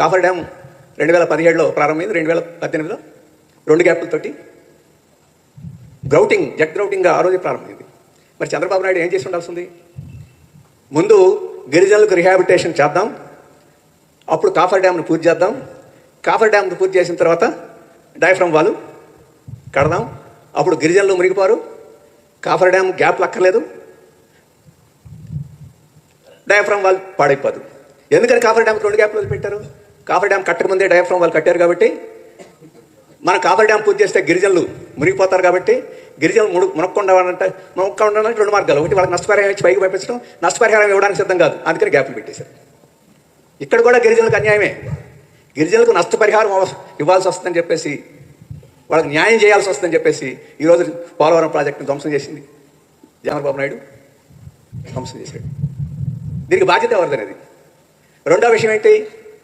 Coffer dam రెండు వేల పదిహేడులో ప్రారంభమైంది రెండు వేల పద్దెనిమిదిలో రెండు గ్యాప్లతోటి గ్రౌటింగ్ జెట్ గ్రౌటింగ్గా ఆ రోజే ప్రారంభమైంది. మరి చంద్రబాబు నాయుడు ఏం చేసి ఉండాల్సింది ముందు గిరిజనులకు రిహాబిటేషన్ చేద్దాం అప్పుడు కాఫర్ డ్యామ్ను పూర్తి చేద్దాం. కాఫర్ డ్యామ్ను పూర్తి చేసిన తర్వాత డైఫ్రమ్ వాళ్ళు కడదాం అప్పుడు గిరిజనులు మునిగిపోరు కాఫర్ డ్యామ్ గ్యాప్లు అక్కర్లేదు డయాఫ్రమ్ వాళ్ళు పాడైపోదు. ఎందుకని కాఫర్ డ్యామ్కి రెండు గ్యాప్లు పెట్టారు కాఫర్ డ్యామ్ కట్టకముందే డయాఫ్రామ్ వాళ్ళు కట్టారు కాబట్టి మన కాఫర్ డ్యామ్ పూర్తి చేస్తే గిరిజనులు మునిగిపోతారు కాబట్టి గిరిజనులు ముడు మునక్కుండా ఉండాలంటే మునక్కుండా ఉండాలంటే రెండు మార్గాలు. ఒకటి వాళ్ళకి నష్టపరిహారం ఇచ్చి పైకి పంపించడం నష్టపరిహారం ఇవ్వడానికి సిద్ధం కాదు. అందుకని గ్యాప్లు పెట్టేశారు. ఇక్కడ కూడా గిరిజనులకు అన్యాయమే. గిరిజనులకు నష్టపరిహారం ఇవ్వాల్సి వస్తుందని చెప్పేసి వాళ్ళకి న్యాయం చేయాల్సి వస్తుందని చెప్పేసి ఈరోజు పోలవరం ప్రాజెక్టును ధ్వంసం చేసింది చంద్రబాబు నాయుడు. ధ్వంసం చేశాడు. దీనికి బాధ్యత ఎవరిదనేది రెండో విషయం ఏంటి?